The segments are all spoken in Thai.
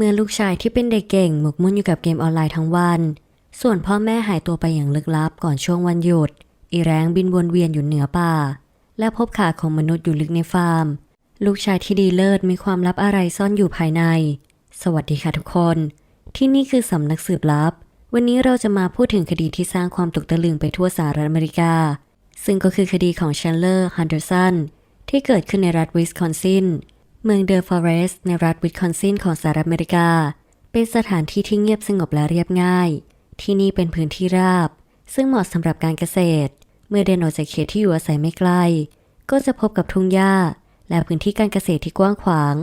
เมื่อลูกชายที่เป็นเด็กเก่งหมกมุ่นอยู่กับเกมออนไลน์ทั้งวัน ส่วนพ่อแม่หายตัวไปอย่างลึกลับก่อนช่วงวันหยุด อีแรงบินวนเวียนอยู่เหนือป่า และพบขาของมนุษย์อยู่ลึกในฟาร์ม ลูกชายที่ดีเลิศมีความลับอะไรซ่อนอยู่ภายใน สวัสดีค่ะทุกคน ที่นี่คือสำนักสืบลับ วันนี้เราจะมาพูดถึงคดีที่สร้างความตกตะลึงไปทั่วสหรัฐอเมริกา ซึ่งก็คือคดีของชันเลอร์ฮันเดอร์สันที่เกิดขึ้นในรัฐวิสคอนซิน เมืองเดอร์ฟอเรสต์ในรัฐวิสคอนซินของสหรัฐอเมริกา เป็นสถานที่ที่เงียบสงบและเรียบง่าย ที่นี่เป็นพื้นที่ราบ ซึ่งเหมาะสำหรับการเกษตร เมื่อเดินออกจากเขตที่อยู่อาศัยไม่ไกล ก็จะพบกับทุ่งหญ้า และพื้นที่การเกษตรที่กว้างขวาง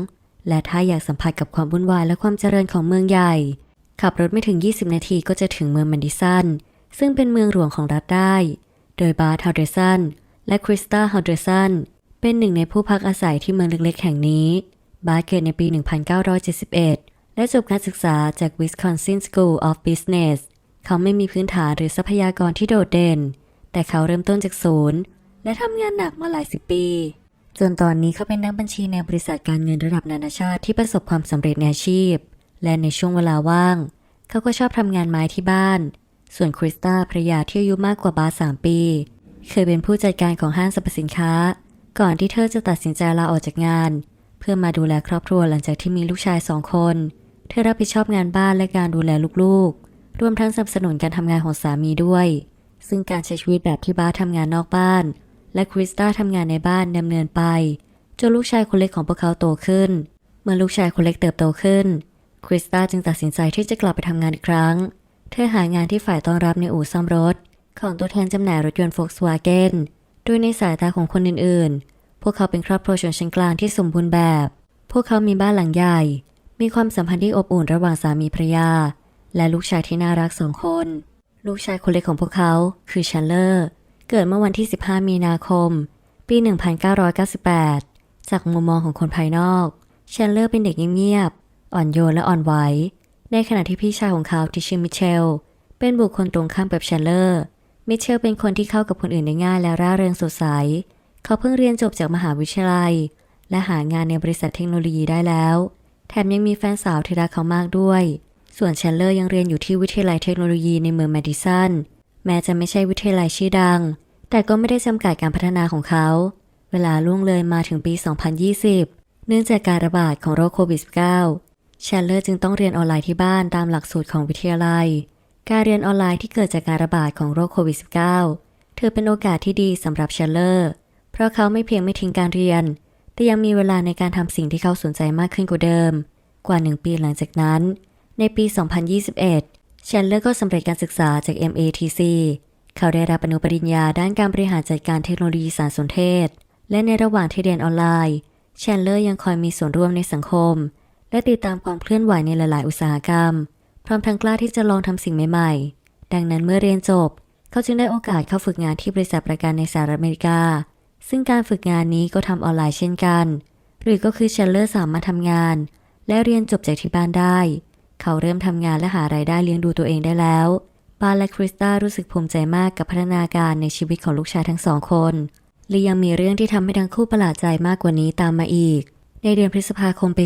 และถ้าอยากสัมผัสกับความวุ่นวายและความเจริญของเมืองใหญ่ ขับรถไม่ถึง 20 นาทีก็จะถึงเมืองแมนดิสันซึ่งเป็นเมืองหลวงของรัฐได้ โดยบาร์ทาวเดรสันและคริสตาฮาวเดอร์สัน เป็นหนึ่งในผู้พักอาศัยที่เมืองเล็กๆ แห่งนี้ บาร์เกิดในปี 1971 และจบการศึกษาจาก Wisconsin School of Business เขาไม่มีพื้นฐานหรือทรัพยากรที่โดดเด่น แต่เขาเริ่มต้นจากศูนย์ และทำงานหนักมาหลายสิบปี จนตอนนี้เขาเป็นนักบัญชีในบริษัทการเงินระดับนานาชาติที่ประสบความสำเร็จในอาชีพ และในช่วงเวลาว่าง เขาก็ชอบทำงานไม้ที่บ้าน ส่วนคริสตาภรรยาที่อายุมากกว่าบาสสามปี เคยเป็นผู้จัดการของห้างสรรพสินค้า ก่อนที่เธอจะตัดสินใจลาออกจากงาน เพื่อมาดูแลครอบครัวหลังจากที่มีลูกชายสองคน เธอรับผิดชอบงานบ้านและการดูแลลูกๆ รวมทั้งสนับสนุนการทำงานของสามีด้วย ซึ่งการใช้ชีวิตแบบที่บ้าทำงานนอกบ้าน และคริสตาทำงานในบ้านดำเนินไปจนลูกชายคนเล็กของพวกเขาโตขึ้น เมื่อลูกชายคนเล็กเติบโตขึ้น คริสตาจึงตัดสินใจที่จะกลับไปทำงานอีกครั้ง เธอหางานที่ฝ่ายต้อนรับในอู่ซ่อมรถ ของตัวแทนจำหน่ายรถยนต์ Volkswagen โดยในสายตาของคนอื่นๆ พวกเขาเป็นครอบครัวชนชั้นกลางที่สมบูรณ์แบบ พวกเขามีบ้านหลังใหญ่ มีความสัมพันธ์ที่อบอุ่นระหว่างสามีภรรยา และลูกชายที่น่ารักสองคน ลูกชายคนเล็กของพวกเขาคือชันเลอร์ เกิดเมื่อวันที่ 15 มีนาคม ปี 1998 จากมุมมองของคนภายนอกชันเลอร์เป็นเด็กเงียบๆ อ่อนโยนและอ่อนไหว ในขณะที่พี่ชายของเขาที่ชื่อมิเชล เป็นบุคคลตรงข้ามกับชันเลอร์ มิเชลเป็นคนที่เข้ากับคนอื่นได้ง่ายและร่าเริงสดใส เขาเพิ่งเรียนจบจากมหาวิทยาลัย และหางานในบริษัทเทคโนโลยีได้แล้ว แถมยังมีแฟนสาวที่รักเขามากด้วย ส่วนแชนเลอร์ยังเรียนอยู่ที่วิทยาลัยเทคโนโลยีในเมืองแมดิสัน แม้จะไม่ใช่วิทยาลัยชื่อดัง แต่ก็ไม่ได้จำกัดการพัฒนาของเขา เวลาล่วงเลยมาถึงปี 2020 เนื่องจากการระบาดของโรคโควิด -19 แชนเลอร์จึงต้องเรียนออนไลน์ที่บ้านตามหลักสูตรของวิทยาลัย การเรียนออนไลน์ที่เกิดจากการระบาดของโรคโควิด -19 ถือเป็นโอกาสที่ดีสำหรับแชนเลอร์ เพราะเขาไม่เพียงไม่ทิ้งการเรียน แต่ยังมีเวลาในการทำสิ่งที่เขาสนใจมากขึ้นกว่าเดิม กว่าหนึ่งปีหลังจากนั้น ในปี 2021แชนเลอร์ก็สำเร็จการศึกษาจาก MATC เขาได้รับอนุปริญญาด้านการบริหารจัดการเทคโนโลยีสารสนเทศ และในระหว่างที่เรียนออนไลน์แชนเลอร์ยังคอยมีส่วนร่วมในสังคม และติดตามความเคลื่อนไหวในหลาย ๆ อุตสาหกรรม พร้อมทั้งกล้าที่จะลองทำสิ่งใหม่ๆ ดังนั้นเมื่อเรียนจบ เขาจึงได้โอกาสเข้าฝึกงานที่บริษัทประกันในสหรัฐอเมริกา ซึ่งการฝึกงานนี้ก็ทำออนไลน์เช่นกัน หรือก็คือแชนเลอร์สามารถทำงาน และเรียนจบจากที่บ้านได้ เขาเริ่มทำงานและหารายได้เลี้ยงดูตัวเองได้แล้วบาและคริสตารู้สึกภูมิใจมากกับพัฒนาการในชีวิตของลูกชายทั้งสองคนและยังมีเรื่องที่ทำให้ทั้งคู่ประหลาดใจมากกว่านี้ตามมาอีก ในเดือนพฤษภาคมปี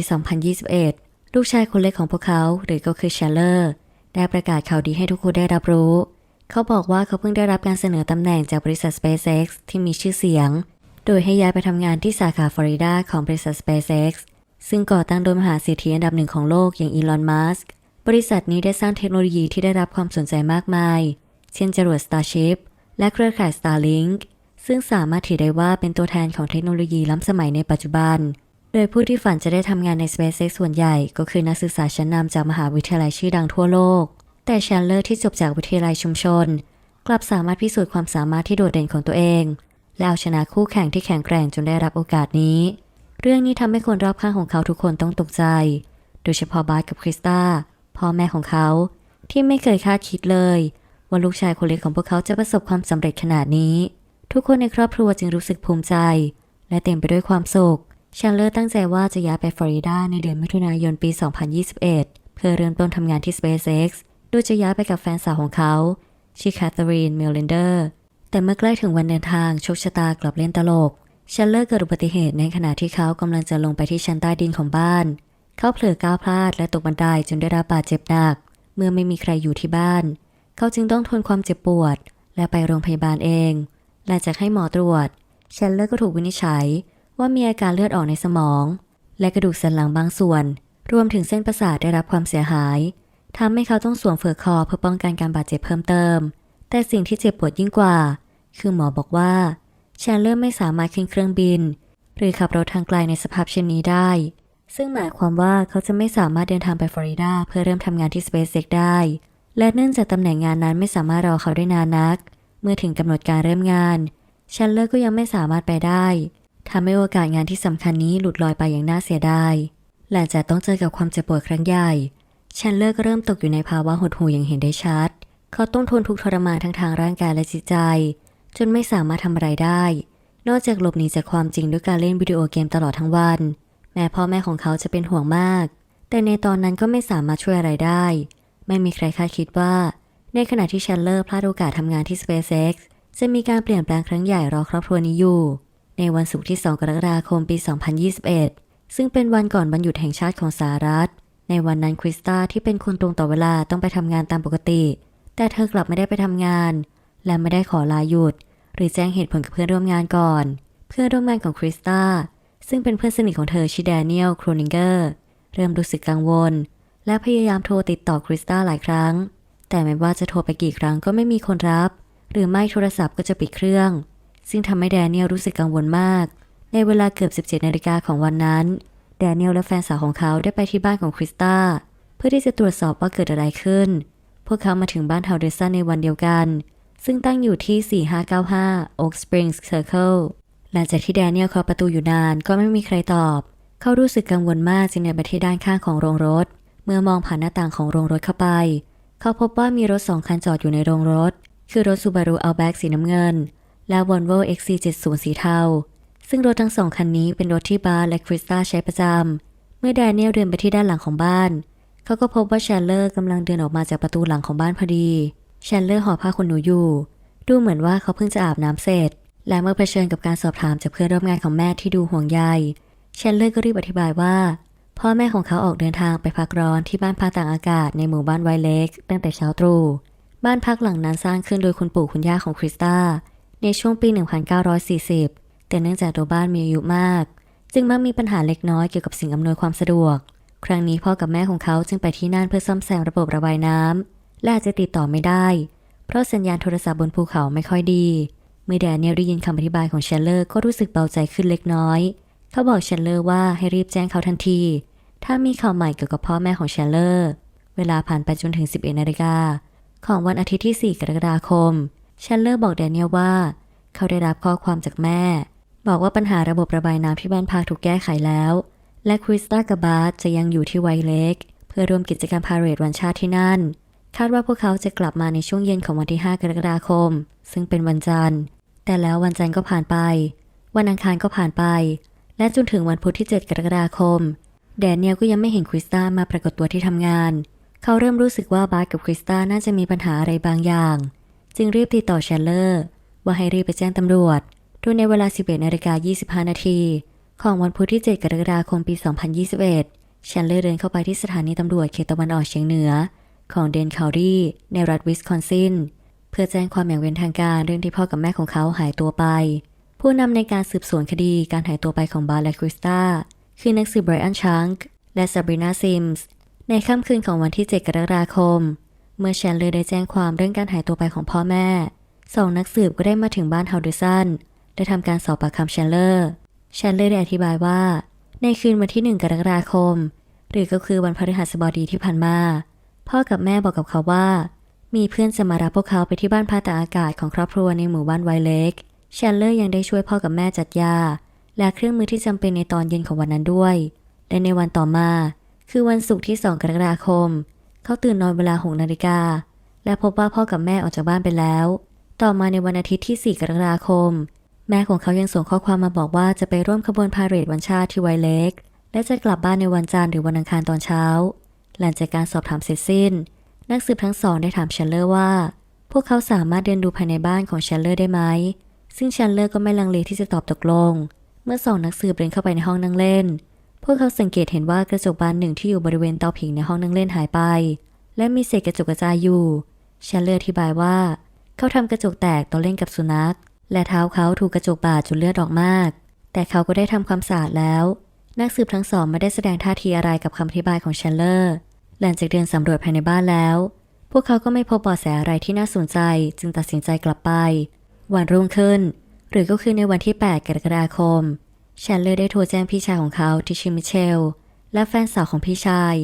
2021 ลูกชายคนเล็กของพวกเขาหรือก็คือชลเลอร์ ได้ประกาศข่าวดีให้ทุกคนได้รับรู้ เขาบอกว่าเขาเพิ่งได้รับการเสนอตำแหน่งจากบริษัท SpaceX ที่มีชื่อเสียง โดยให้ย้ายไปทำงานที่สาขาฟลอริดาของบริษัท SpaceX ซึ่งก่อตั้งโดยมหาเศรษฐีอันดับหนึ่งของโลกอย่างอีลอน มัสก์บริษัทนี้ได้สร้างเทคโนโลยีที่ได้รับความสนใจมากมาย เช่นจรวด Starship และเครือข่าย Starlink ซึ่งสามารถถือได้ว่าเป็นตัวแทนของเทคโนโลยีล้ำสมัยในปัจจุบัน โดยผู้ที่ฝันจะได้ทำงานใน SpaceX ส่วนใหญ่ ก็คือนักศึกษาชั้นนำจากมหาวิทยาลัยชื่อดังทั่วโลก แต่แชนเลอร์ที่จบจากวิทยาลัยชุมชน กลับสามารถพิสูจน์ความสามารถที่โดดเด่นของตัวเอง และเอาชนะคู่แข่งที่แข็งแกร่งจนได้รับโอกาสนี้ เรื่องนี้ทำให้คนรอบข้างของเขาทุกคนต้องตกใจ โดยเฉพาะบาร์กับคริสตาพ่อแม่ของเขา ที่ไม่เคยคาดคิดเลยว่าลูกชายคนเล็กของพวกเขาจะประสบความสำเร็จขนาดนี้ ทุกคนในครอบครัวจึงรู้สึกภูมิใจ และเต็มไปด้วยความสุข ชาเลอร์ตั้งใจว่าจะย้ายไปฟลอริดาในเดือนมิถุนายนปี 2021 เพื่อเริ่มต้นทำงานที่ SpaceX โดยจะย้ายไปกับแฟนสาวของเขา ชื่อแคทเธอรีนเมลเลนเดอร์แต่เมื่อใกล้ถึงวันเดินทางโชคชะตากลับเล่นตลกชันเลอร์เกิดอุบัติเหตุในขณะที่เขากำลังจะลงไปที่ชั้นใต้ดินของบ้าน เขาเผลอก้าวพลาดและตกบันไดจนได้รับบาดเจ็บหนัก เมื่อไม่มีใครอยู่ที่บ้าน เขาจึงต้องทนความเจ็บปวด และไปโรงพยาบาลเอง หลังจากให้หมอตรวจชนเลอร์ก็ถูกวินิจฉัย ว่ามีอาการเลือดออกในสมอง และกระดูกสันหลังบางส่วน รวมถึงเส้นประสาทได้รับความเสียหายทำให้เขาต้องสวมเฟือกคอเพื่อป้องกันการบาดเจ็บเพิ่มเติม แต่สิ่งที่เจ็บปวดยิ่งกว่า คือหมอบอกว่าแชนเลอร์ไม่สามารถขึ้นเครื่องบิน หรือขับรถทางไกลในสภาพเช่นนี้ได้ ซึ่งหมายความว่าเขาจะไม่สามารถเดินทางไปฟลอริดาเพื่อเริ่มทำงานที่ SpaceX ได้ และเนื่องจากตำแหน่งงานนั้นไม่สามารถรอเขาได้นานนัก เมื่อถึงกำหนดการเริ่มงานแชนเลอร์ก็ยังไม่สามารถไปได้ ทำให้โอกาสงานที่สำคัญนี้หลุดลอยไปอย่างน่าเสียดายหลังจากต้องเจอกับความเจ็บปวดครั้งใหญ่แชนเลอร์ก็เริ่มตกอยู่ในภาวะหดหู่อย่างเห็นได้ชัด เขาต้องทนทุกทรมานทั้งทางร่างกายและจิตใจ จนไม่สามารถทำอะไรได้ นอกจากหลบหนีจากความจริงด้วยการเล่นวิดีโอเกมตลอดทั้งวัน แม้พ่อแม่ของเขาจะเป็นห่วงมาก แต่ในตอนนั้นก็ไม่สามารถช่วยอะไรได้ ไม่มีใครคาดคิดว่า ในขณะที่แชนเลอร์พลาดโอกาสทำงานที่ SpaceX จะมีการเปลี่ยนแปลงครั้งใหญ่รอครอบครัวนี้อยู่ ในวันศุกร์ที่ 2 กรกฎาคมปี 2021 ซึ่งเป็นวันก่อนวันหยุดแห่งชาติของสหรัฐ ในวันนั้นคริสตาที่เป็นคนตรงต่อเวลาต้องไปทำงานตามปกติ แต่เธอกลับไม่ได้ไปทำงาน และไม่ได้ขอลาหยุด หรือแจ้งเหตุผลกับเพื่อนร่วมงานก่อน เพื่อนร่วมงานของคริสตาซึ่งเป็นเพื่อนสนิทของเธอชื่อแดเนียลโครนิงเกอร์เริ่มรู้สึกกังวล และพยายามโทรติดต่อคริสตาหลายครั้ง แต่ไม่ว่าจะโทรไปกี่ครั้งก็ไม่มีคนรับ หรือไม่โทรศัพท์ก็จะปิดเครื่อง ซึ่งทำให้แดเนียลรู้สึกกังวลมาก ในเวลาเกือบ 17นาฬิกาของวันนั้น แดเนียลและแฟนสาวของเขาได้ไปที่บ้านของคริสตาเพื่อที่จะตรวจสอบว่าเกิดอะไรขึ้น พวกเขามาถึงบ้านเฮาเดสันในวันเดียวกัน ซึ่งตั้งอยู่ที่ 4595 Oak Springs Circle หลังจากที่แดเนียลเคาะประตูอยู่นานก็ไม่มีใครตอบ เขารู้สึกกังวลมากจึงเดินไปที่ด้านข้างของโรงรถ เมื่อมองผ่านหน้าต่างของโรงรถเข้าไป เขาพบว่ามีรถสองคันจอดอยู่ในโรงรถ คือรถ Subaru Outback สีน้ำเงิน และ Volvo XC70 สีเทา ซึ่งรถทั้งสองคันนี้เป็นรถที่บาร์และคริสตาใช้ประจำ เมื่อแดเนียลเดินไปที่ด้านหลังของบ้าน เขาก็พบว่าแชนเลอร์กำลังเดินออกมาจากประตูหลังของบ้านพอดีแชนเลอร์ห่อผ้าขนหนูอยู่ ดูเหมือนว่าเขาเพิ่งจะอาบน้ำเสร็จ และเมื่อเผชิญกับการสอบถามจากเพื่อนร่วมงานของแม่ที่ดูห่วงใยแชนเลอร์ก็รีบอธิบายว่า พ่อแม่ของเขาออกเดินทางไปพักร้อนที่บ้านพักต่างอากาศในหมู่บ้านไวเล็กตั้งแต่เช้าตรู่บ้านพักหลังนั้นสร้างขึ้นโดยคุณปู่คุณย่าของคริสตา ในช่วงปี 1940 แต่เนื่องจากตัวบ้านมีอายุมาก จึงมักมีปัญหาเล็กน้อยเกี่ยวกับสิ่งอำนวยความสะดวก ครั้งนี้พ่อกับแม่ของเขาจึงไปที่นั่นเพื่อซ่อมแซมระบบระบายน้ำและอาจจะติดต่อไม่ได้ เพราะสัญญาณโทรศัพท์บนภูเขาไม่ค่อยดีเมื่อแดเนียลได้ยินคำอธิบายของเชลเลอร์ก็รู้สึกเบาใจขึ้นเล็กน้อย เขาบอกเชลเลอร์ว่าให้รีบแจ้งเขาทันที ถ้ามีข่าวใหม่เกี่ยวกับพ่อแม่ของเชลเลอร์ เวลาผ่านไปจนถึง 11นาฬิกาของวันอาทิตย์ที่ 4 กรกฎาคม ชลเลอร์บอกแดเนียลว่า เขาได้รับข้อความจากแม่ บอกว่าปัญหาระบบระบายน้ำที่บ้านพักถูกแก้ไขแล้ว และคริสตากับบาร์จะยังอยู่ที่ไวเล็ก เพื่อร่วมกิจกรรมพาเหรดวันชาติที่นั่น คาดว่าพวกเขาจะกลับมาในช่วงเย็นของวันที่ 5 กรกฎาคม ซึ่งเป็นวันจันทร์ แต่แล้ววันจันทร์ก็ผ่านไป วันอังคารก็ผ่านไป และจนถึงวันพุธที่ 7 กรกฎาคม แดเนียลก็ยังไม่เห็นคริสตามาปรากฏตัวที่ทำงาน เขาเริ่มรู้สึกว่าบาร์กับคริสตาน่าจะมีปัญหาอะไรบางอย่าง จึงรีบติดต่อแชลเลอร์ ว่าให้รีบไปแจ้งตำรวจโดยในเวลา 11นาฬิกา25 นาที ของวันพุธที่ 7 กรกฎาคม ปี 2021แชลเลอร์เดินเข้าไปที่สถานีตำรวจเขตตะวันออกเฉียงเหนือ ของเดนคาวรีในรัฐวิสคอนซินเพื่อแจ้งความอย่างเป็นทางการเรื่องที่พ่อกับแม่ของเขาหายตัวไป ผู้นำในการสืบสวนคดีการหายตัวไปของบาร์และคริสตาคือนักสืบไบรอันชังก์และซาบรีนาซิมส์ในค่ำคืนของวันที่ 7 กรกฎาคม เมื่อแชนเลอร์ได้แจ้งความเรื่องการหายตัวไปของพ่อแม่ สองนักสืบก็ได้มาถึงบ้านเฮาเดสันได้ทำการสอบปากคำแชนเลอร์แชนเลอร์ได้อธิบายว่า ในคืนวันที่ 1 กรกฎาคม หรือก็คือวันพฤหัสบดีที่ผ่านมา พ่อกับแม่บอกกับเขาว่า มีเพื่อนจะมารับพวกเขาไปที่บ้านพักตากอากาศของครอบครัวในหมู่บ้านไวเล็กแชนเลอร์ยังได้ช่วยพ่อกับแม่จัดยา และเครื่องมือที่จำเป็นในตอนเย็นของวันนั้นด้วย และในวันต่อมา คือวันศุกร์ที่ 2 กรกฎาคม เขาตื่นนอนเวลา6นาฬิกา และพบว่าพ่อกับแม่ออกจากบ้านไปแล้ว ต่อมาในวันอาทิตย์ที่ 4 กรกฎาคม แม่ของเขายังส่งข้อความมาบอกว่าจะไปร่วมขบวนพาเหรดวันชาติที่ไวเล็ก และจะกลับบ้านในวันจันทร์หรือวันอังคารตอนเช้า หลังจากการสอบถามเสร็จสิ้น นักสืบทั้งสองได้ถามเชลเลอร์ว่า พวกเขาสามารถเดินดูภายในบ้านของเชลเลอร์ได้ไหม ซึ่งเชลเลอร์ก็ไม่ลังเลที่จะตอบตกลง เมื่อสองนักสืบเดินเข้าไปในห้องนั่งเล่น พวกเขาสังเกตเห็นว่ากระจกบานหนึ่งที่อยู่บริเวณเตาผิงในห้องนั่งเล่นหายไป และมีเศษกระจกกระจายอยู่เชลเลอร์อธิบายว่า เขาทำกระจกแตกตอนเล่นกับสุนัข และเท้าเขาถูกกระจกบาดจนเลือดออกมาก แต่เขาก็ได้ทำความสะอาดแล้ว นักสืบทั้งสองไม่ได้แสดงท่าทีอะไรกับคำอธิบายของเชลเลอร์หลังจากเดินสำรวจภายในบ้านแล้ว พวกเขาก็ไม่พบเบาะแสอะไรที่น่าสนใจ จึงตัดสินใจกลับไป วันรุ่งขึ้น หรือก็คือในวันที่ 8 กรกฎาคม แชนเลอร์ได้โทรแจ้งพี่ชายของเขาที่ชื่อมิเชล และแฟนสาวของพี่ชาย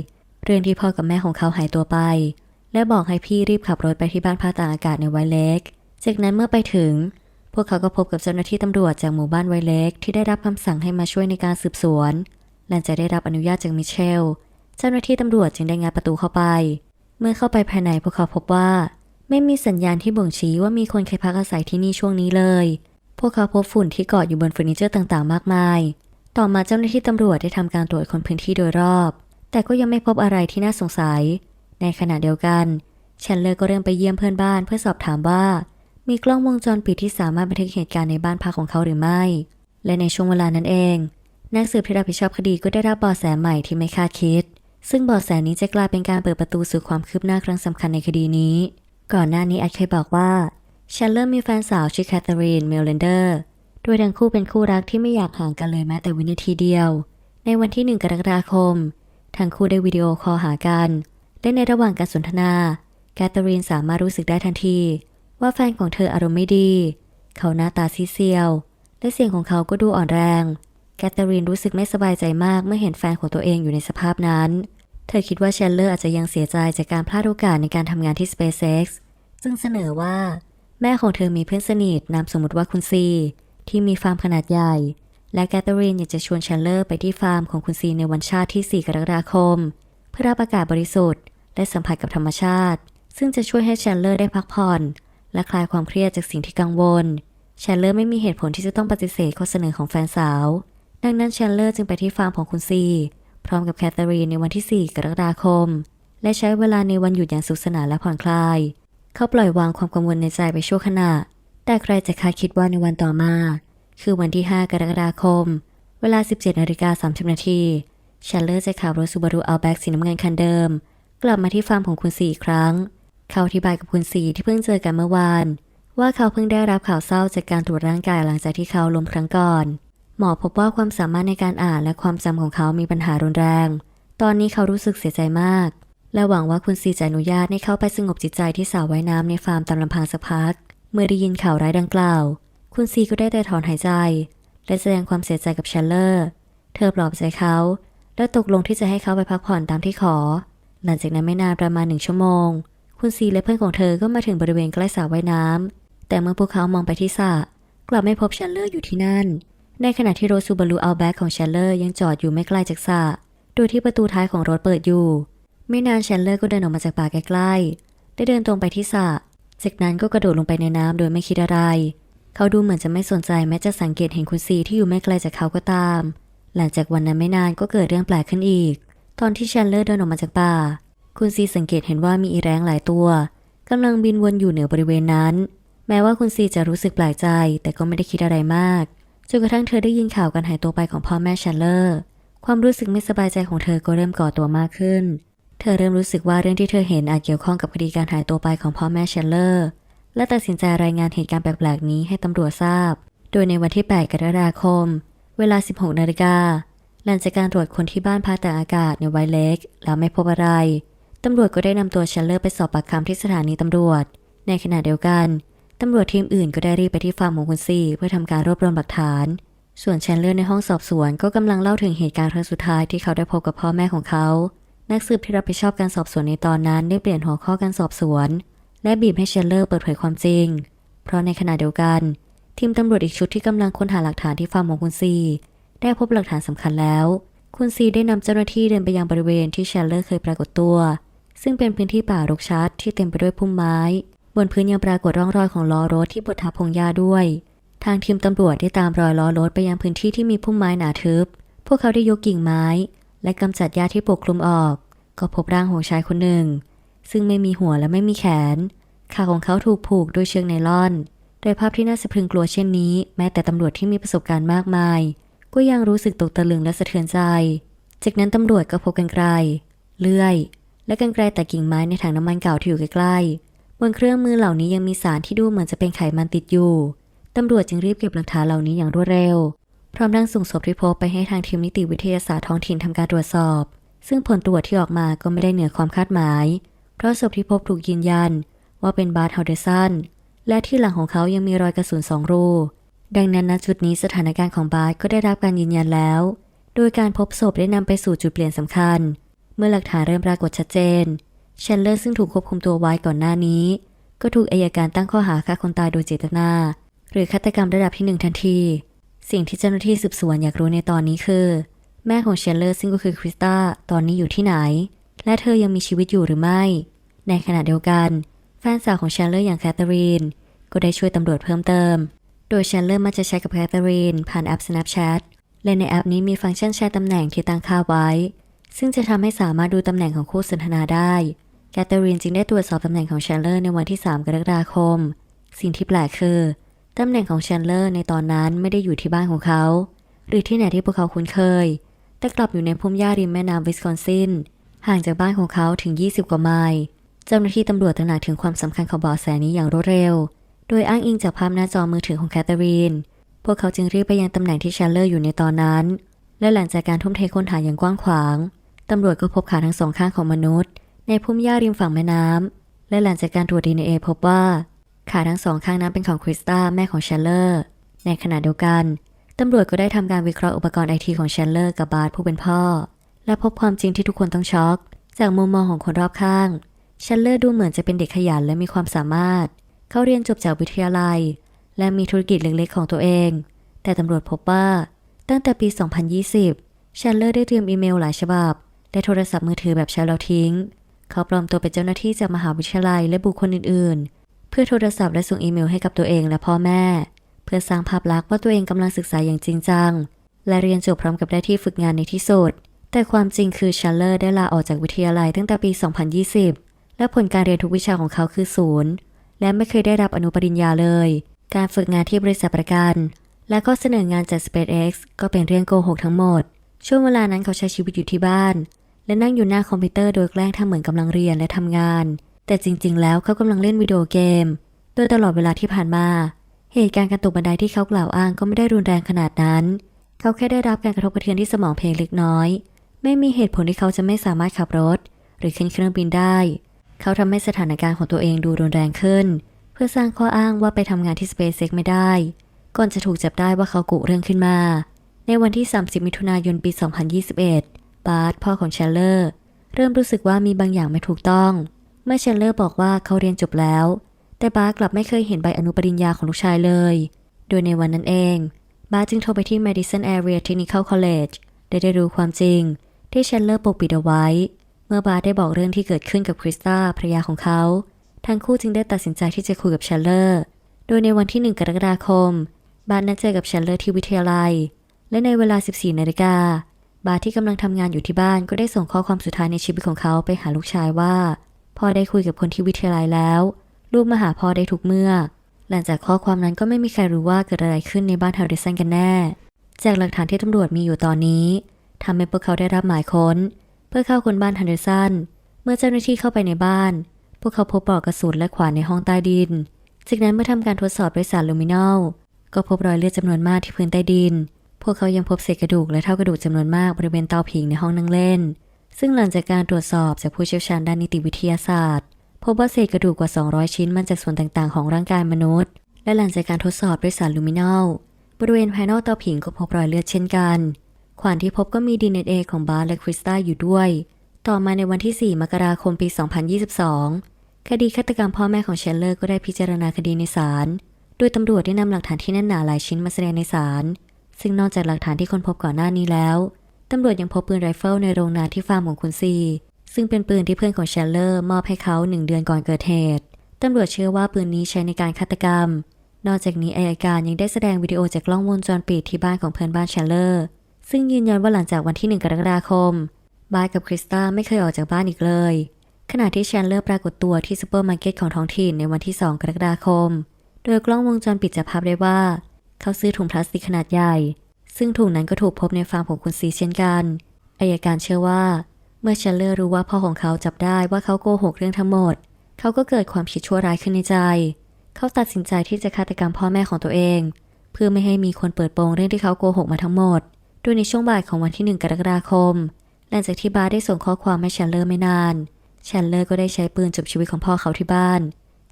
เรื่องที่พ่อกับแม่ของเขาหายตัวไป และบอกให้พี่รีบขับรถไปที่บ้านพักตากอากาศในไวเล็ก จากนั้นเมื่อไปถึง พวกเขาก็พบกับเจ้าหน้าที่ตำรวจจากหมู่บ้านไวเล็ก ที่ได้รับคำสั่งให้มาช่วยในการสืบสวน หลังจากได้รับอนุญาตจากมิเชล เจ้าหน้าที่ตำรวจจึงได้งัดประตูเข้าไป เมื่อเข้าไปภายในพวกเขาพบว่า ไม่มีสัญญาณที่บ่งชี้ว่ามีคนเคยพักอาศัยที่นี่ช่วงนี้เลย พวกเขาพบฝุ่นที่เกาะอยู่บนเฟอร์นิเจอร์ต่างๆ มากมาย ต่อมาเจ้าหน้าที่ตำรวจได้ทำการตรวจคนพื้นที่โดยรอบ แต่ก็ยังไม่พบอะไรที่น่าสงสัย ในขณะเดียวกันแชนเลอร์ก็เริ่มไปเยี่ยมเพื่อนบ้านเพื่อสอบถามว่า มีกล้องวงจรปิดที่สามารถบันทึกเหตุการณ์ในบ้านพักของเขาหรือไม่ และในช่วงเวลานั้นเองนักสืบที่รับผิดชอบคดีก็ได้รับเบาะแสใหม่ที่ไม่คาดคิด ซึ่งเบาะแสนี้จะกลายเป็นการเปิดประตูสู่ความคืบหน้าครั้งสำคัญในคดีนี้ ก่อนหน้านี้แอดเคยบอกว่า แชนเลอร์มีแฟนสาวชื่อแคทเธอรีนเมลเลนเดอร์โดยทั้งคู่เป็นคู่รักที่ไม่อยากห่างกันเลยแม้แต่วินาทีเดียว ในวันที่ 1 กรกฎาคม ทั้งคู่ได้วิดีโอคอลหากัน และในระหว่างการสนทนา แคทเธอรีนสามารถรู้สึกได้ทันที ว่าแฟนของเธออารมณ์ไม่ดี เขาหน้าตาซีเซียว และเสียงของเขาก็ดูอ่อนแรง แคทเธอรีนรู้สึกไม่สบายใจมากเมื่อเห็นแฟนของตัวเองอยู่ในสภาพนั้น เธอคิดว่าแชนเลอร์อาจจะยังเสียใจจากการพลาดโอกาสในการทำงานที่ SpaceX ซึ่งเสนอว่า แม่ของเธอมีเพื่อนสนิทนามสมมติว่าคุณซี ที่มีฟาร์มขนาดใหญ่ และแคทเธอรีนอยากจะชวนแชนเลอร์ไปที่ฟาร์มของคุณซีในวันชาติที่ 4 กรกฎาคม เพื่อรับอากาศบริสุทธิ์และสัมผัสกับธรรมชาติ ซึ่งจะช่วยให้แชนเลอร์ได้พักผ่อน และคลายความเครียดจากสิ่งที่กังวลแชนเลอร์ไม่มีเหตุผลที่จะต้องปฏิเสธข้อเสนอของแฟนสาว ดังนั้นแชนเลอร์จึงไปที่ฟาร์มของคุณซีพร้อมกับแคทเธอรีนในวันที่ 4 กรกฎาคม และใช้เวลาในวันหยุดอย่างสุขสนานและผ่อนคลาย เขาปล่อยวางความกังวลในใจไปชั่วขณะ แต่ใครจะคาดคิดว่าในวันต่อมา คือวันที่ 5 กรกฎาคม เวลา 17นาฬิกา30นาทีแชนเลอร์จะขับรถซูบารุอัลแบ็กสีน้ำเงินคันเดิม กลับมาที่ฟาร์มของคุณสีอีกครั้ง เขาอธิบายกับคุณสีที่เพิ่งเจอกันเมื่อวาน ว่าเขาเพิ่งได้รับข่าวเศร้าจากการตรวจร่างกายหลังจากที่เขาล้มครั้งก่อน หมอพบว่าความสามารถในการอ่านและความจำของเขามีปัญหารุนแรง ตอนนี้เขารู้สึกเสียใจมาก และหวังว่าคุณซีจะอนุญาตให้เขาไปสงบจิตใจที่สระว่ายน้ำในฟาร์มตามลำพังสักพัก เมื่อได้ยินข่าวร้ายดังกล่าว คุณซีก็ได้แต่ถอนหายใจ และแสดงความเสียใจกับแชลเลอร์ เธอปลอบใจเขา และตกลงที่จะให้เขาไปพักผ่อนตามที่ขอ หลังจากนั้นไม่นานประมาณหนึ่งชั่วโมง คุณซีและเพื่อนของเธอก็มาถึงบริเวณใกล้สระว่ายน้ำแต่เมื่อพวกเขามองไปที่สระกลับไม่พบแชลเลอร์อยู่ที่นั่น ในขณะที่รถซูบารุอัลแบ็กของแชลเลอร์ยังจอดอยู่ไม่ไกลจากสระโดยที่ประตูท้ายของรถเปิดอยู่ ไม่นานแชลเลอร์ก็เดินออกมาจากป่าใกล้ๆ ได้เดินตรงไปที่สระจากนั้นก็กระโดดลงไปในน้ำโดยไม่คิดอะไร เขาดูเหมือนจะไม่สนใจแม้จะสังเกตเห็นคุณซีที่อยู่ไม่ไกลจากเขาก็ตาม หลังจากวันนั้นไม่นานก็เกิดเรื่องแปลกขึ้นอีก ตอนที่แชนเลอร์เดินออกมาจากป่า คุณซีสังเกตเห็นว่ามีอีแร้งหลายตัวกำลังบินวนอยู่เหนือบริเวณนั้น แม้ว่าคุณซีจะรู้สึกแปลกใจ แต่ก็ไม่ได้คิดอะไรมาก จนกระทั่งเธอได้ยินข่าวการหายตัวไปของพ่อแม่แชนเลอร์ ความรู้สึกไม่สบายใจของเธอก็เริ่มก่อตัวมากขึ้น เธอเริ่มรู้สึกว่าเรื่องที่เธอเห็นอาจเกี่ยวข้องกับคดีการหายตัวไปของพ่อแม่แชนเลอร์ และตัดสินใจรายงานเหตุการณ์แปลกๆนี้ให้ตำรวจทราบ โดยในวันที่ 8 กรกฎาคม เวลา 16 นาฬิกา หลังจากการตรวจคนที่บ้านพักตากอากาศในไวเล็ก แล้วไม่พบอะไร ตำรวจก็ได้นำตัวแชลเลอร์ไปสอบปากคำที่สถานีตำรวจ ในขณะเดียวกันตำรวจทีมอื่นก็ได้รีบไปที่ฟาร์มของคุณซีเพื่อทำการรวบรวมหลักฐาน ส่วนแชนเลอร์ในห้องสอบสวนก็กำลังเล่าถึงเหตุการณ์ครั้งสุดท้ายที่เขาได้พบกับพ่อแม่ของเขา นักสืบที่รับผิดชอบการสอบสวนในตอนนั้นได้เปลี่ยนหัวข้อการสอบสวน และบีบให้แชลเลอร์เปิดเผยความจริง เพราะในขณะเดียวกัน ทีมตำรวจอีกชุดที่กำลังค้นหาหลักฐานที่ฟาร์มของคุณซี ได้พบหลักฐานสำคัญแล้ว คุณซีได้นำเจ้าหน้าที่เดินไปยังบริเวณที่แชลเลอร์เคยปรากฏตัว ซึ่งเป็นพื้นที่ป่ารกชัดที่เต็มไปด้วยพุ่มไม้ บนพื้นยังปรากฏร่องรอยของล้อรถที่บดทับพงหญ้าด้วย ทางทีมตำรวจได้ตามรอยล้อรถไปยังพื้นที่ที่มีพุ่มไม้หนาทึบ พวกเขาได้ยกกิ่งไม้ และกำจัดหญ้าที่ปกคลุมออก ก็พบร่างของชายคนหนึ่ง ซึ่งไม่มีหัวและไม่มีแขน ขาของเขาถูกผูกด้วยเชือกไนล่อน โดยภาพที่น่าสะพรึงกลัวเช่นนี้ แม้แต่ตำรวจที่มีประสบการณ์มากมาย ก็ยังรู้สึกตกตะลึงและสะเทือนใจ จากนั้นตำรวจก็พบกันไกล เลื่อย และกันไกลแต่กิ่งไม้ในถังน้ำมันเก่าที่อยู่ใกล้ๆบนเครื่องมือเหล่านี้ยังมีสารที่ดูเหมือนจะเป็นไขมันติดอยู่ตำรวจจึงรีบเก็บหลักฐานเหล่านี้อย่างรวดเร็ว พร้อมทั้งส่งศพที่พบไปให้ทางทีมนิติวิทยาศาสตร์ท้องถิ่นทำการตรวจสอบ ซึ่งผลตรวจที่ออกมาก็ไม่ได้เหนือความคาดหมาย เพราะศพที่พบถูกยืนยัน ว่าเป็นบาร์ทฮาเดสันและที่หลังของเขายังมีรอยกระสุนสองรูดังนั้นณจุดนี้สถานการณ์ของบาร์ก็ได้รับการยืนยันแล้ว โดยการพบศพได้นำไปสู่จุดเปลี่ยนสำคัญ เมื่อหลักฐานเริ่มปรากฏชัดเจนเชนเลอร์ซึ่งถูกควบคุมตัวไว้ก่อนหน้านี้ ก็ถูกอายการตั้งข้อหาฆ่าคนตายโดยเจตนา หรือฆาตกรรมระดับที่หนึ่งทันที สิ่งที่เจ้าหน้าที่สืบสวนอยากรู้ในตอนนี้คือ แม่ของเชนเลอร์ซึ่งก็คือคริสตาตอนนี้อยู่ที่ไหน และเธอยังมีชีวิตอยู่หรือไม่ ในขณะเดียวกัน แฟนสาวของเชนเลอร์อย่างแคทเธอรีนก็ได้ช่วยตำรวจเพิ่มเติม โดยเชนเลอร์มักจะใช้กับแคทเธอรีนผ่านแอป Snapchat และในแอปนี้มีฟังก์ชันแชร์ตำแหน่งที่ตั้งค่าไว้ ซึ่งจะทำให้สามารถดูตำแหน่งของคู่สนทนาได้แคทเธอรีนจึงได้ตรวจสอบตำแหน่งของเชนเลอร์ในวันที่ 3 กรกฎาคม สิ่งที่แปลกคือ ตำแหน่งของเชนเลอร์ในตอนนั้นไม่ได้อยู่ที่บ้านของเขา หรือที่ไหนที่พวกเขาคุ้นเคย แต่กลับอยู่ในพุ่มหญ้าริมแม่น้ำวิสคอนซิน ห่างจากบ้านของเขาถึง 20 กว่าไมล์เจ้าหน้าที่ตำรวจตระหนักถึงความสำคัญของเบาะแสนี้อย่างรวดเร็ว โดยอ้างอิงจากภาพหน้าจอมือถือของแคทเธอรีน พวกเขาจึงรีบไปยังตำแหน่งที่เชนเลอร์อยู่ในตอนนั้น และหลังจากการทุ่มเทค้นหาอย่างกว้างขวางตำรวจก็พบขาทั้งสองข้างของมนุษย์ ในพุ่มหญ้าริมฝั่งแม่น้ำและหลังจากการตรวจดีเอ็นเอพบว่า ขาทั้งสองข้างนั้นเป็นของคริสตาแม่ของเชนเลอร์ ในขณะเดียวกัน ตำรวจก็ได้ทำการวิเคราะห์อุปกรณ์ไอทีของเชนเลอร์กับบาร์ผู้เป็นพ่อ และพบความจริงที่ทุกคนต้องช็อก จากมุมมองของคนรอบข้างเชนเลอร์ดูเหมือนจะเป็นเด็กขยันและมีความสามารถ เขาเรียนจบจากวิทยาลัย และมีธุรกิจเล็กๆของตัวเอง แต่ตำรวจพบว่า ตั้งแต่ปี 2020เชนเลอร์ได้เตรียมอีเมลหลายฉบับและโทรศัพท์มือถือแบบใช้แล้วทิ้ง เขาปลอมตัวเป็นเจ้าหน้าที่จากมหาวิทยาลัยและบุคคลอื่นๆ พื่อโทรศัพท์และส่งอีเมลให้กับตัวเองและพ่อแม่ เพื่อสร้างภาพลักษณ์ว่าตัวเองกำลังศึกษาอย่างจริงจัง และเรียนจบพร้อมกับได้ที่ฝึกงานในที่สุดแต่ความจริงคือเชนเลอร์ได้ลาออกจากวิทยาลัยตั้งแต่ปี 2020 และผลการเรียนทุกวิชาของเขาคือศูนย์และไม่เคยได้รับอนุปริญญาเลย การฝึกงานที่บริษัทประกัน และก็เสนองานจาก SpaceX ก็เป็นเรื่องโกหกทั้งหมด ช่วงเวลานั้นเขาใช้ชีวิตอยู่ที่บ้าน และนั่งอยู่หน้าคอมพิวเตอร์โดยแกล้งทำเหมือนกำลังเรียนและทำงาน แต่จริงๆ แล้วเขากำลังเล่นวิดีโอเกม โดยตลอดเวลาที่ผ่านมา เหตุการณ์การตกบันไดที่เขากล่าวอ้างก็ไม่ได้รุนแรงขนาดนั้น เขาแค่ได้รับการกระทบกระเทือนที่สมองเพียงเล็กน้อย ไม่มีเหตุผลที่เขาจะไม่สามารถขับรถ หรือขึ้นเครื่องบินได้ เขาทำให้สถานการณ์ของตัวเองดูรุนแรงขึ้น เพื่อสร้างข้ออ้างว่าไปทำงานที่ SpaceX ไม่ได้ ก่อนจะถูกจับได้ว่าเขากุเรื่องขึ้นมา ในวันที่ 30 มิถุนายนปี 2021 บาร์ตพ่อของเชลเลอร์ เริ่มรู้สึกว่ามีบางอย่างไม่ถูกต้อง เมื่อเชลเลอร์บอกว่าเขาเรียนจบแล้ว แต่บาร์กลับไม่เคยเห็นใบอนุปริญญาของลูกชายเลย โดยในวันนั้นเอง บาร์จึงโทรไปที่ Madison Area Technical College ได้ได้รู้ความจริง ที่เชลเลอร์ปกปิดเอาไว้ เมื่อบาร์ได้บอกเรื่องที่เกิดขึ้นกับคริสตาภรรยาของเขา ทั้งคู่จึงได้ตัดสินใจที่จะคุยกับเชลเลอร์ โดยในวันที่ 1 กรกฎาคม บาร์นัดเจอกับเชลเลอร์ที่วิทยาลัย และในเวลา 14 นาฬิกา บาร์ที่กำลังทำงานอยู่ที่บ้านก็ได้ส่งข้อความสุดท้ายในชีวิตของเขาไปหาลูกชายว่า พ่อได้คุยกับคนที่วิทยาลัยแล้ว ลูกมาหาพ่อได้ทุกเมื่อ หลังจากข้อความนั้นก็ไม่มีใครรู้ว่าเกิดอะไรขึ้นในบ้านฮาริสันกันแน่ จากหลักฐานที่ตำรวจมีอยู่ตอนนี้ทำให้พวกเขาได้รับหมายค้น เพื่อเข้าคนบ้านฮันเดอร์สันเมื่อเจ้าหน้าที่เข้าไปในบ้าน พวกเขาพบปลอกกระสุนและขวานในห้องใต้ดิน จากนั้นเมื่อทำการทดสอบด้วยสารลูมินอลก็พบรอยเลือดจำนวนมากที่พื้นใต้ดิน พวกเขายังพบเศษกระดูกและเท่ากระดูกจำนวนมากบริเวณเตาผิงในห้องนั่งเล่น ซึ่งหลังจากการตรวจสอบจากผู้เชี่ยวชาญด้านนิติวิทยาศาสตร์ พบว่าเศษกระดูกกว่า 200 ชิ้นมาจากส่วนต่างๆ ของร่างกายมนุษย์ และหลังจากการทดสอบด้วยสารลูมินอลบริเวณภายนอกเตาผิงก็พบรอยเลือดเช่นกัน ขวานที่พบก็มี DNA ของบาร์และคริสตาอยู่ด้วย ต่อมาในวันที่ 4 มกราคมปี 2022 คดีฆาตกรรมพ่อแม่ของเชลเลอร์ก็ได้พิจารณาคดีในศาล โดยตำรวจได้นำหลักฐานที่แน่นหนาหลายชิ้นมาแสดงในศาล ซึ่งนอกจากหลักฐานที่คนพบก่อนหน้านี้แล้ว ตำรวจยังพบปืนไรเฟิลในโรงนาที่ฟาร์มของคุณซี ซึ่งเป็นปืนที่เพื่อนของเชลเลอร์มอบให้เขาหนึ่งเดือนก่อนเกิดเหตุ ตำรวจเชื่อว่าปืนนี้ใช้ในการฆาตกรรม นอกจากนี้อายการยังได้แสดงวิดีโอจากกล้องวงจรปิดที่บ้านของเพื่อนบ้านเชลเลอร์ ซึ่งยืนยันว่าหลังจากวันที่ 1 กรกฎาคม บาร์กับคริสตาไม่เคยออกจากบ้านอีกเลย ขณะที่แชนเลอร์ปรากฏตัวที่ซูเปอร์มาร์เก็ตของท้องถิ่นในวันที่ 2 กรกฎาคม โดยกล้องวงจรปิดจับภาพได้ว่า เขาซื้อถุงพลาสติกขนาดใหญ่ ซึ่งถุงนั้นก็ถูกพบในฟาร์มของคุณซีเช่นกันอายการเชื่อว่า เมื่อเชลเลอร์รู้ว่าพ่อของเขาจับได้ว่าเขาโกหกเรื่องทั้งหมด เขาก็เกิดความคิดชั่วร้ายขึ้นในใจ เขาตัดสินใจที่จะฆาตกรรมพ่อแม่ของตัวเอง เพื่อไม่ให้มีคนเปิดโปงเรื่องที่เขาโกหกมาทั้งหมดโดยในช่วงบ่ายของวันที่ 1 กรกฎาคม หลังจากที่บาร์ได้ส่งข้อความให้แชนเลอร์ไม่นานแชนเลอร์ก็ได้ใช้ปืนจบชีวิตของพ่อเขาที่บ้าน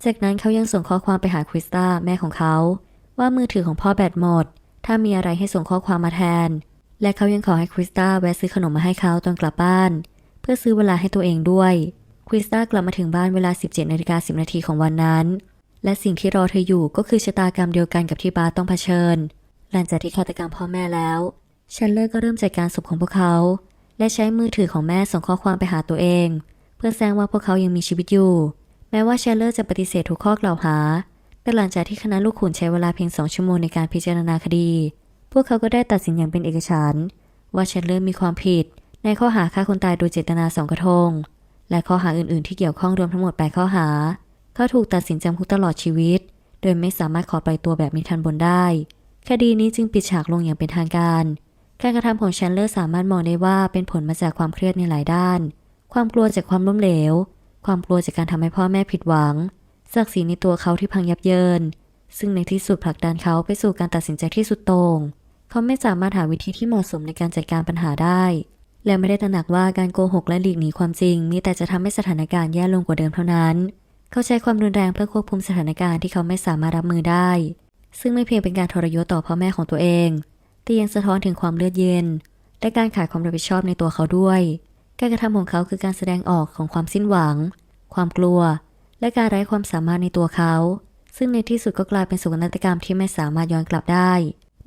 จากนั้นเขายังส่งข้อความไปหาคริสตาแม่ของเขา ว่ามือถือของพ่อแบตหมด ถ้ามีอะไรให้ส่งข้อความมาแทน และเขายังขอให้คริสตาแวะซื้อขนมมาให้เขาตอนกลับบ้าน เพื่อซื้อเวลาให้ตัวเองด้วยคริสตากลับมาถึงบ้านเวลา 17นาฬิกา10นาทีของวันนั้น และสิ่งที่รอเธออยู่ก็คือชะตากรรมเดียวกันกับที่บาร์ต้องเผชิญ หลังจากที่ฆาตกรรมพ่อแม่แล้วชันเลอร์ก็เริ่มจัดการศพของพวกเขา และใช้มือถือของแม่ส่งข้อความไปหาตัวเอง เพื่อแจ้งว่าพวกเขายังมีชีวิตอยู่ แม้ว่าชันเลอร์จะปฏิเสธทุกข้อกล่าวหา แต่หลังจากที่คณะลูกขุนใช้เวลาเพียงสองชั่วโมงในการพิจารณาคดี พวกเขาก็ได้ตัดสินอย่างเป็นเอกฉันท์ว่าเชนเลอร์มีความผิด ในข้อหาฆ่าคนตายโดยเจตนาสองกระทง และข้อหาอื่น ๆ ที่เกี่ยวข้องรวมทั้งหมด8ข้อหา เขาถูกตัดสินจำคุกตลอดชีวิต โดยไม่สามารถขอปล่อยตัวแบบมีทันบนได้ คดีนี้จึงปิดฉากลงอย่างเป็นทางการ การกระทำของแชนเลอร์สามารถมองได้ว่าเป็นผลมาจากความเครียดในหลายด้าน ความกลัวจากความล้มเหลว ความกลัวจากการทำให้พ่อแม่ผิดหวัง ศักดิ์ศรีในตัวเขาที่พังยับเยิน ซึ่งในที่สุดผลักดันเขาไปสู่การตัดสินใจที่สุดโต่งเขาไม่สามารถหาวิธีที่เหมาะสมในการจัดการปัญหาได้ และไม่ได้ตระหนักว่าการโกหกและหลีกหนีความจริง มีแต่จะทำให้สถานการณ์แย่ลงกว่าเดิมเท่านั้น เขาใช้ความรุนแรงเพื่อควบคุมสถานการณ์ที่เขาไม่สามารถรับมือได้ ซึ่งไม่เพียงเป็นการทรยศต่อพ่อแม่ของตัวเองแต่ยังสะท้อนถึงความเลือดเย็นและการขาดความรับผิดชอบในตัวเขาด้วย การกระทำของเขาคือการแสดงออกของความสิ้นหวัง ความกลัว และการไร้ความสามารถในตัวเขา ซึ่งในที่สุดก็กลายเป็นโศกนาฏกรรมที่ไม่สามารถย้อนกลับได้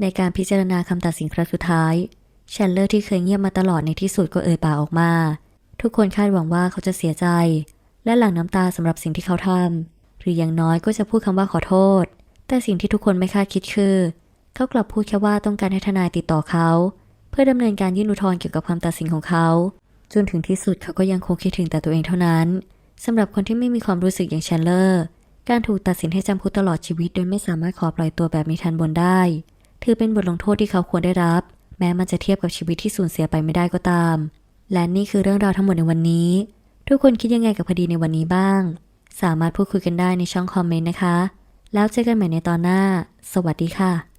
ในการพิจารณาคำตัดสินครั้งสุดท้ายแชนเลอร์ที่เคยเงียบมาตลอดในที่สุดก็เอ่ยปากออกมา ทุกคนคาดหวังว่าเขาจะเสียใจ และหลั่งน้ำตาสำหรับสิ่งที่เขาทำหรืออย่างน้อยก็จะพูดคำว่าขอโทษ แต่สิ่งที่ทุกคนไม่คาดคิดคือ เขากลับพูดแค่ว่าต้องการให้ทนายติดต่อเขา เพื่อดำเนินการยื่นอุทธรณ์เกี่ยวกับคำตัดสินของเขา จนถึงที่สุดเขาก็ยังคงคิดถึงแต่ตัวเองเท่านั้น สำหรับคนที่ไม่มีความรู้สึกอย่างแชนเลอร์การถูกตัดสินให้จำคุกตลอดชีวิตโดยไม่สามารถขอปล่อยตัวแบบมีทันบนได้ ถือเป็นบทลงโทษที่เขาควรได้รับ แม้มันจะเทียบกับชีวิตที่สูญเสียไปไม่ได้ก็ตาม และนี่คือเรื่องราวทั้งหมดในวันนี้ ทุกคนคิดยังไงกับคดีในวันนี้บ้าง สามารถพูดคุยกันได้ในช่องคอมเมนต์นะคะ แล้วเจอกันใหม่ในตอนหน้า สวัสดีค่ะ